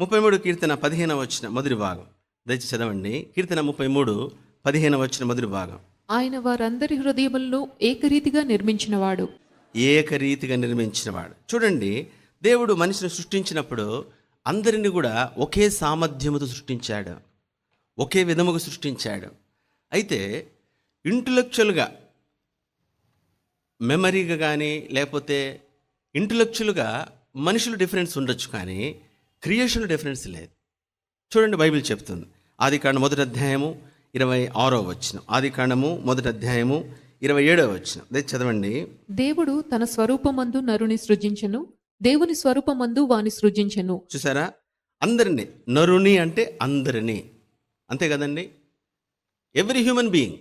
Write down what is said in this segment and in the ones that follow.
ముప్పై మూడు కీర్తన పదిహేను వచ్చిన మొదటి భాగం. దయచేసి చదవండి. కీర్తన ముప్పై మూడు పదిహేను వచ్చిన మొదటి భాగం. ఆయన వారందరి హృదయములను ఏకరీతిగా నిర్మించినవాడు. ఏకరీతిగా నిర్మించినవాడు. చూడండి దేవుడు మనిషిని సృష్టించినప్పుడు అందరిని కూడా ఒకే సామర్థ్యముతో సృష్టించాడు. ఒకే విధముగా సృష్టించాడు. అయితే ఇంటలెక్చువల్గా మెమరీగా కానీ లేకపోతే ఇంటలెక్చువల్గా మనుషులు డిఫరెన్స్ ఉండొచ్చు కానీ క్రియేషన్ డిఫరెన్స్ లేదు. చూడండి బైబిల్ చెప్తుంది. ఆది కాండం మొదటి అధ్యాయము ఇరవై ఆరో వచ్చిన ఆది కాండము మొదటి అధ్యాయము ఇరవై ఏడో వచ్చిన దయచేసి చదవండి. దేవుడు తన స్వరూపమందు నరుని సృజించెను దేవుని స్వరూపమందు వాని సృజించెను. చూసారా? అందరినీ. నరుని అంటే అందరినీ. అంతే కదండి? Every human being.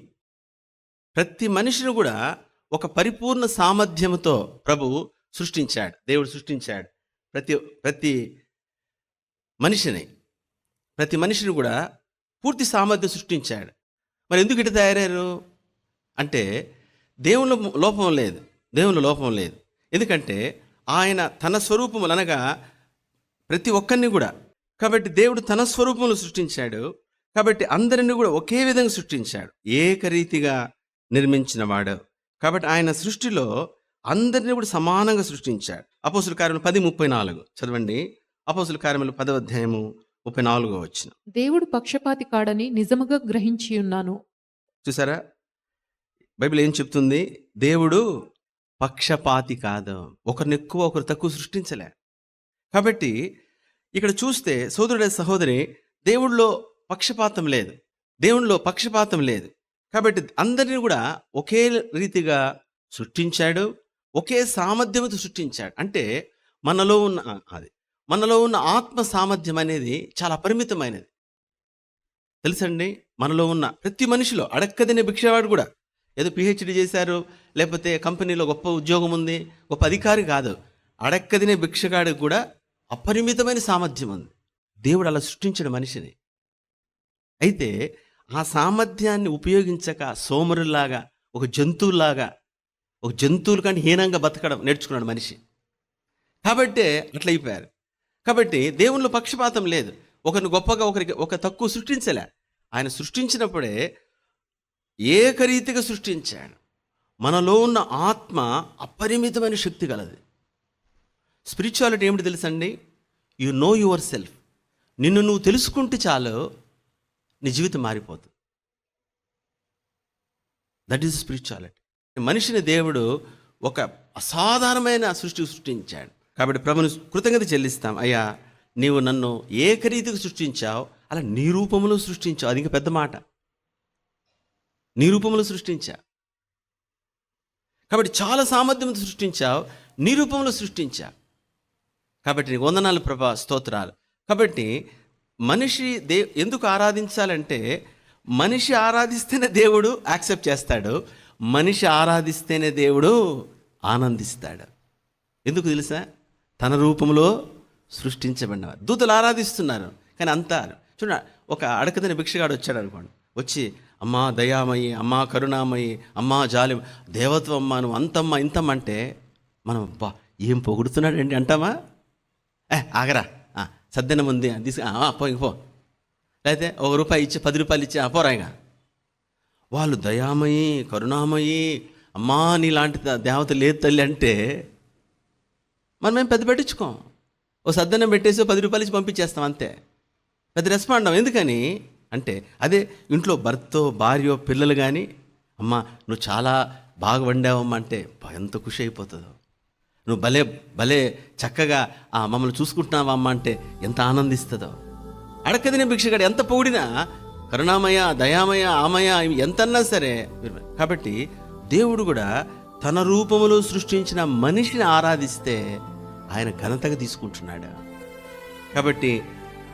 ప్రతి మనిషిని కూడా ఒక పరిపూర్ణ సామర్థ్యంతో ప్రభు సృష్టించాడు. దేవుడు సృష్టించాడు. ప్రతి ప్రతి మనిషిని. ప్రతి మనిషిని కూడా పూర్తి సామర్థ్యం సృష్టించాడు. మరి ఎందుకు ఇటు తయారయ్యారు? అంటే దేవుని లోపం లేదు. దేవుని లోపం లేదు. ఎందుకంటే ఆయన తన స్వరూపములు అనగా ప్రతి ఒక్కరిని కూడా. కాబట్టి దేవుడు తన స్వరూపంలో సృష్టించాడు. కాబట్టి అందరిని కూడా ఒకే విధంగా సృష్టించాడు. ఏకరీతిగా నిర్మించినవాడు కాబట్టి ఆయన సృష్టిలో అందరిని కూడా సమానంగా సృష్టించాడు. అపోసుల కార్యం పది ముప్పై నాలుగు. చదవండి. అపోసుల కార్యములు పదవ అధ్యాయము ముప్పై నాలుగో వచ్చిన దేవుడు పక్షపాతి కాడని నిజముగా గ్రహించి ఉన్నాను. చూసారా? బైబిల్ ఏం చెప్తుంది? దేవుడు పక్షపాతి కాదు. ఒకరిని ఎక్కువ ఒకరు తక్కువ సృష్టించలే. కాబట్టి ఇక్కడ చూస్తే సోదరుడే సహోదరి దేవుడిలో పక్షపాతం లేదు. దేవునిలో పక్షపాతం లేదు. కాబట్టి అందరిని కూడా ఒకే రీతిగా సృష్టించాడు ఒకే సామర్థ్యంతో సృష్టించాడు. అంటే మనలో ఉన్న అది మనలో ఉన్న ఆత్మ సామర్థ్యం అనేది చాలా పరిమితమైనది. తెలుసండి? మనలో ఉన్న ప్రతి మనిషిలో అడక్కదినే భిక్షవాడు కూడా. ఏదో పిహెచ్డి చేశారు లేకపోతే కంపెనీలో గొప్ప ఉద్యోగం ఉంది గొప్ప అధికారి కాదు. అడక్కదినే భిక్షగాడికి కూడా అపరిమితమైన సామర్థ్యం ఉంది. దేవుడు అలా సృష్టించిన మనిషిని. అయితే ఆ సామర్థ్యాన్ని ఉపయోగించక సోమరులాగా ఒక జంతువులాగా ఒక జంతువుల కంటే హీనంగా బతకడం నేర్చుకున్నాడు మనిషి. కాబట్టే అట్లయిపోయారు. కాబట్టి దేవునిలో పక్షపాతం లేదు. ఒకరిని గొప్పగా ఒకరికి ఒక తక్కువ సృష్టించలే. ఆయన సృష్టించినప్పుడే ఏకరీతిగా సృష్టించాడు. మనలో ఉన్న ఆత్మ అపరిమితమైన శక్తి కలది స్పిరిచువాలిటీ ఏమిటి తెలుసండి? You know yourself. నిన్ను నువ్వు తెలుసుకుంటే చాలు నీ జీవితం మారిపోతుంది. That is spirituality. మనిషిని దేవుడు ఒక అసాధారణమైన సృష్టి సృష్టించాడు. కాబట్టి ప్రభుని కృతజ్ఞత చెల్లిస్తాం. అయ్యా నీవు నన్ను ఏకరీతిగా సృష్టించావు. అలా నీ రూపంలో సృష్టించావు. అది ఇంకా పెద్ద మాట. నీ రూపంలో సృష్టించా. కాబట్టి చాలా సామర్థ్యంతో సృష్టించావు. నీ రూపంలో సృష్టించా. కాబట్టి నీకు వందనాలు ప్రభా స్తోత్రాలు. కాబట్టి మనిషి దే ఎందుకు ఆరాధించాలంటే మనిషి ఆరాధిస్తేనే దేవుడు యాక్సెప్ట్ చేస్తాడు. మనిషి ఆరాధిస్తేనే దేవుడు ఆనందిస్తాడు. ఎందుకు తెలుసా? తన రూపంలో సృష్టించబడినవారు. దూతలు ఆరాధిస్తున్నారు కానీ అంతా చూడ ఒక అడకదని భిక్షగాడు వచ్చాడు అనుకోండి. వచ్చి అమ్మా దయామయి అమ్మా కరుణామయి అమ్మా జాలి దేవత్వమ్మ నువ్వు అంతమ్మా ఇంతమ్మ అంటే మనం బా ఏం పొగుడుతున్నాడండి అంటామా? ఏ ఆగరా ఆ, సద్దనం ఉంది తీసుకు ఆ, పో ఇంక పో. లేకపోతే ఒక రూపాయి ఇచ్చి పది రూపాయలు ఇచ్చి ఆ, పోరా ఇక. వాళ్ళు దయామయి కరుణామయి అమ్మా నీలాంటి దేవత లేదు తల్లి అంటే మనం ఏం పెద్ద పెట్టించుకోం. ఓ సద్దనం పెట్టేసి పది రూపాయలు ఇచ్చి పంపించేస్తాం అంతే. పెద్ద రెస్పాండ్. అవ్వం. ఎందుకని? అంటే అదే ఇంట్లో భర్తో భార్యో పిల్లలు కానీ అమ్మ నువ్వు చాలా బాగా వండావమ్మా అంటే ఎంత ఖుషి అయిపోతుందో. నువ్వు భలే భలే చక్కగా ఆ మమ్మల్ని చూసుకుంటున్నావా అమ్మ అంటే ఎంత ఆనందిస్తుందో. అడకదిన భిక్షగాడు ఎంత పొగిడినా కరుణామయ దయామయ ఆమయ ఎంతన్నా సరే కాబట్టి దేవుడు కూడా తన రూపములో సృష్టించిన మనిషిని ఆరాధిస్తే ఆయన ఘనతగా తీసుకుంటున్నాడు. కాబట్టి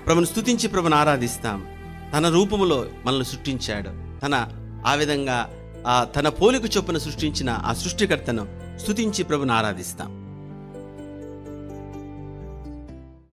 ప్రభుని స్థుతించి ప్రభుని ఆరాధిస్తాం. తన రూపములో మనల్ని సృష్టించాడు. తన ఆ విధంగా ఆ తన పోలిక చొప్పున సృష్టించిన ఆ సృష్టికర్తను స్థుతించి ప్రభుని ఆరాధిస్తాం.